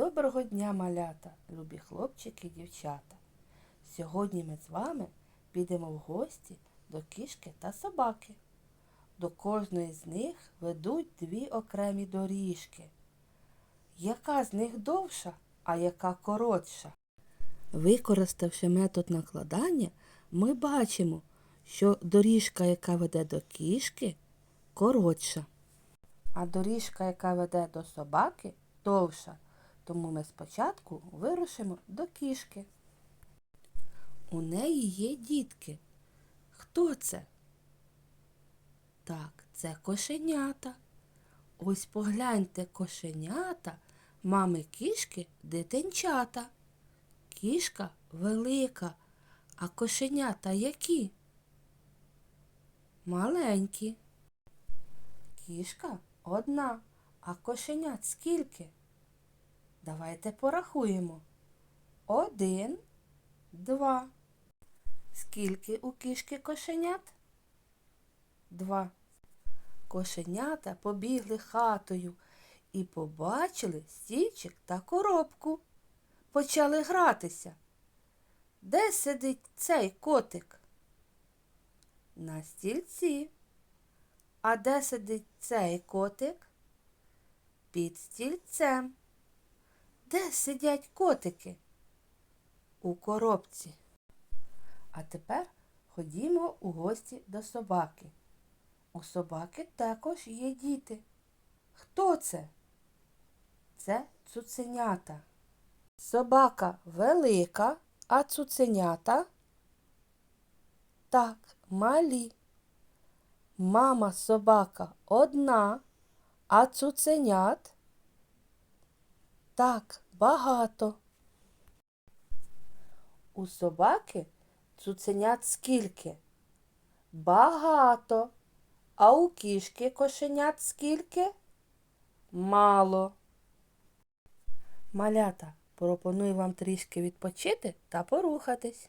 Доброго дня, малята, любі хлопчики і дівчата. Сьогодні ми з вами підемо в гості до кішки та собаки. До кожної з них ведуть дві окремі доріжки. Яка з них довша, а яка коротша? Використавши метод накладання, ми бачимо, що доріжка, яка веде до кішки, коротша, а доріжка, яка веде до собаки, довша. Тому ми спочатку вирушимо до кішки. У неї є дітки. Хто це? Так, це кошенята. Ось погляньте кошенята, мами кішки дитинчата. Кішка велика, а кошенята які? Маленькі. Кішка одна, а кошенят скільки? Давайте порахуємо. Один, два. Скільки у кішки кошенят? Два. Кошенята побігли хатою і побачили стільчик та коробку. Почали гратися. Де сидить цей котик? На стільці. А де сидить цей котик? Під стільцем. Де сидять котики? У коробці. А тепер ходімо у гості до собаки. У собаки також є діти. Хто це? Це цуценята. Собака велика, а цуценята? Так, малі. Мама собака одна, а цуценят? Так, багато. У собаки цуценят скільки? Багато. А у кішки кошенят скільки? Мало. Малята, пропоную вам трішки відпочити та порухатись.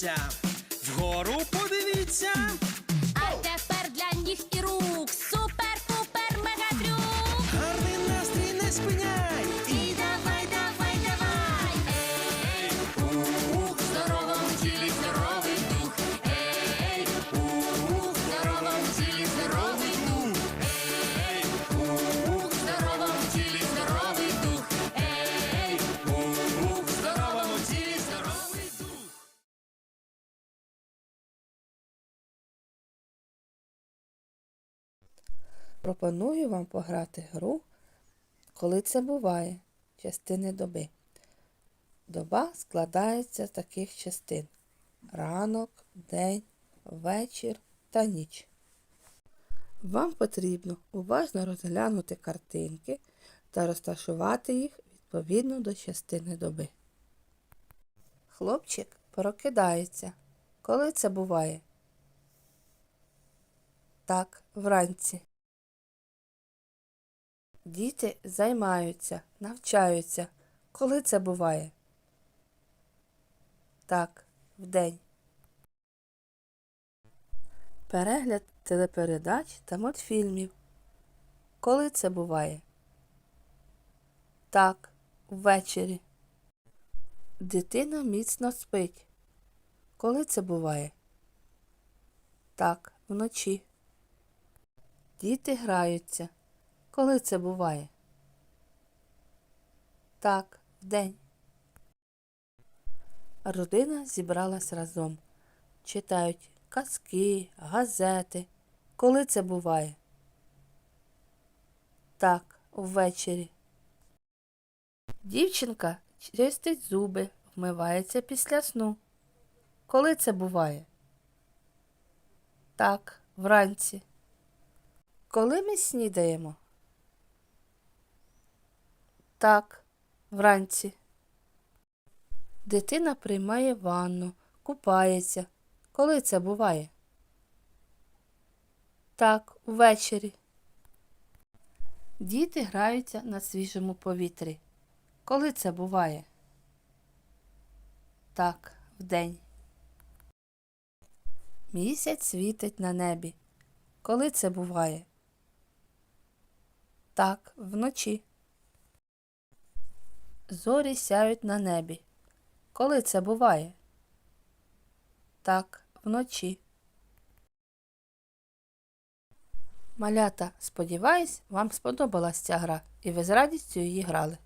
посміхніться. Вгору подивіться. А тепер для ніг і рук супер-пупер мегадрюк. Гарний настрій не спиняй. Пропоную вам пограти гру, коли це буває, частини доби. Доба складається з таких частин ранок, день, вечір та ніч. Вам потрібно уважно розглянути картинки та розташувати їх відповідно до частини доби. Хлопчик прокидається. Коли це буває? Так, вранці. Діти займаються, навчаються. Коли це буває? Так, вдень. Перегляд телепередач та мультфільмів. Коли це буває? Так, ввечері. Дитина міцно спить. Коли це буває? Так, вночі. Діти граються. Коли це буває? Так, вдень. Родина зібралась разом. Читають казки, газети. Коли це буває? Так, ввечері. Дівчинка чистить зуби, вмивається після сну. Коли це буває? Так, вранці. Коли ми снідаємо? Так, вранці. Дитина приймає ванну, купається. Коли це буває? Так, увечері. Діти граються на свіжому повітрі. Коли це буває? Так, вдень. Місяць світить на небі. Коли це буває? Так, вночі. Зорі сяють на небі. Коли це буває? Так, вночі. Малята, сподіваюсь, вам сподобалась ця гра, і ви з радістю її грали.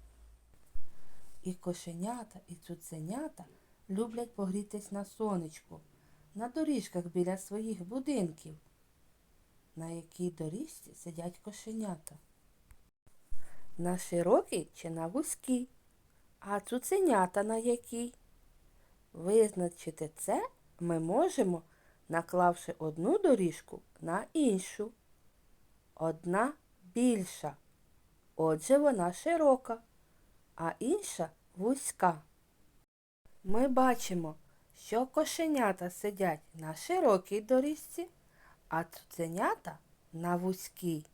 І кошенята, і цуценята люблять погрітись на сонечку, на доріжках біля своїх будинків. На якій доріжці сидять кошенята? На широкій чи на вузькій? А цуценята на якій? Визначити це ми можемо, наклавши одну доріжку на іншу. Одна більша, отже вона широка, а інша вузька. Ми бачимо, що кошенята сидять на широкій доріжці, а цуценята на вузькій.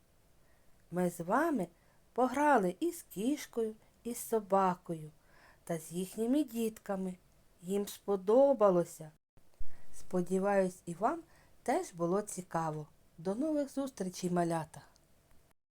Ми з вами пограли із кішкою, і з собакою та з їхніми дітками. Їм сподобалося. Сподіваюсь, і вам теж було цікаво. До нових зустрічей, малята!